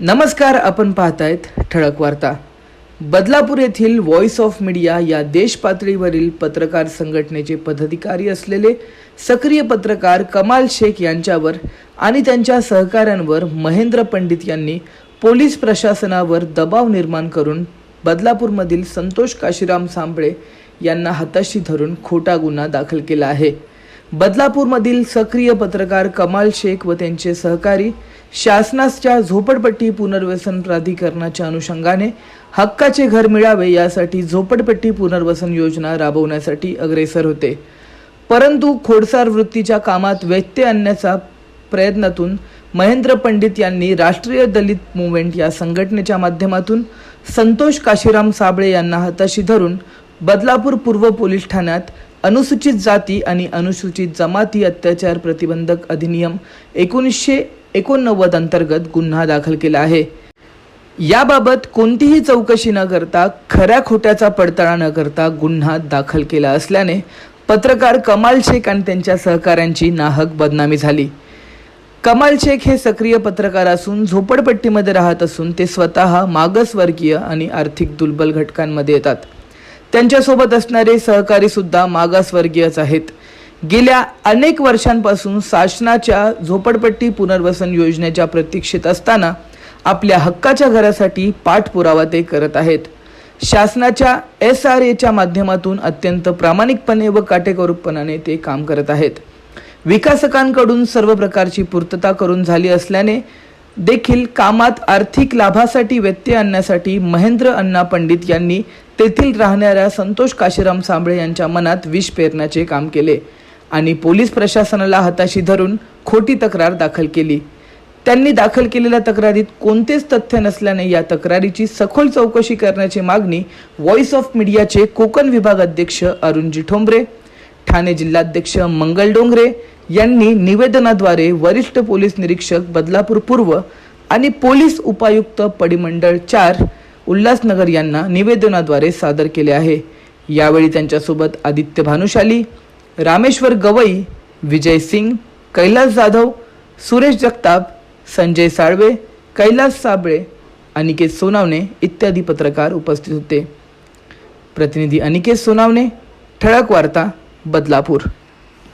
नमस्कार आपण पाहतायत ठळक वार्ता. बदलापूर येथील व्हॉइस ऑफ मीडिया या देश पातळीवरील पत्रकार संघटनेचे पदाधिकारी असलेले सक्रिय पत्रकार कमाल शेख यांच्यावर आणि त्यांच्या सहकाऱ्यांवर महेंद्र पंडित यांनी पोलीस प्रशासनावर दबाव निर्माण करून बदलापूरमधील संतोष काशीराम सांबळे यांना हाताशी धरून खोटा गुन्हा दाखल केला आहे. बदलापूरमधील सक्रिय पत्रकार कमाल शेख व त्यांचे सहकारी शासनाच्या झोपडपट्टी पुनर्वसन प्राधिकरणाच्या अनुषंगाने हक्काचे घर मिळावे यासाठी झोपडपट्टी पुनर्वसन योजना राबवण्यासाठी अग्रेसर होते. परंतु खोडसार वृत्तीच्या कामात व्यत्यय आणण्याचा प्रयत्नातून महेंद्र पंडित यांनी राष्ट्रीय दलित मुवमेंट या संघटनेच्या माध्यमातून संतोष काशीराम साबळे यांना हाताशी धरून बदलापूर पूर्व पोलीस ठाण्यात अनुसूचित जाती आणि अनुसूचित जमाती अत्याचार प्रतिबंधक अधिनियम एकोणीसशे एकोणनव्वद अंतर्गत गुन्हा दाखल केला आहे. याबाबत कोणतीही चौकशी न करता खऱ्या खोट्याचा पडताळा न करता गुन्हा दाखल केला असल्याने पत्रकार कमाल शेख आणि त्यांच्या सहकाऱ्यांची नाहक बदनामी झाली. कमाल शेख हे सक्रिय पत्रकार असून झोपडपट्टीमध्ये राहत असून ते स्वतः मागासवर्गीय आणि आर्थिक दुर्बल घटकांमध्ये येतात. त्यांच्यासोबत असणारे सहकारी सुद्धा मागासवर्गीयच आहेत. गेल्या अनेक वर्षांपासून शासनाच्या झोपडपट्टी पुनर्वसन योजनेच्या प्रतीक्षेत असताना आपल्या हक्काच्या घरासाठी पाठपुरावा ते करत आहेत. शासनाच्या एस आर एच्या माध्यमातून अत्यंत प्रामाणिकपणे व काटेकोरपणाने ते काम करत आहेत. विकासकांकडून सर्व प्रकारची पूर्तता करून झाली असल्याने देखील कामात आर्थिक लाभासाठी व्यत्यय आणण्यासाठी महेंद्र अण्णा पंडित यांनी तेथील राहणाऱ्या संतोष काशीराम सांबळे यांच्या मनात विष पेरण्याचे काम केले आणि पोलीस प्रशासनाला हाताशी धरून खोटी तक्रार दाखल केली. त्यांनी दाखल केलेल्या तक्रारीत कोणतेच तथ्य नसल्याने या तक्रारीची सखोल चौकशी करण्याची मागणी व्हॉइस ऑफ मीडियाचे कोकण विभाग अध्यक्ष अरुणजी ठोंबरे ठाणे जिल्हाध्यक्ष मंगल डोंगरे यांनी निवेदनाद्वारे वरिष्ठ पोलीस निरीक्षक बदलापूर पूर्व आणि पोलीस उपायुक्त पडिमंडळ चार उल्हासनगर यांना निवेदनाद्वारे सादर केले आहे. यावेळी त्यांच्यासोबत आदित्य भानुशाली रामेश्वर गवई विजय सिंग कैलास जाधव सुरेश जगताप संजय साळवे कैलास साबळे अनिकेत सोनावणे इत्यादी पत्रकार उपस्थित होते. प्रतिनिधी अनिकेत सोनावणे ठळक वार्ता बदलापूर.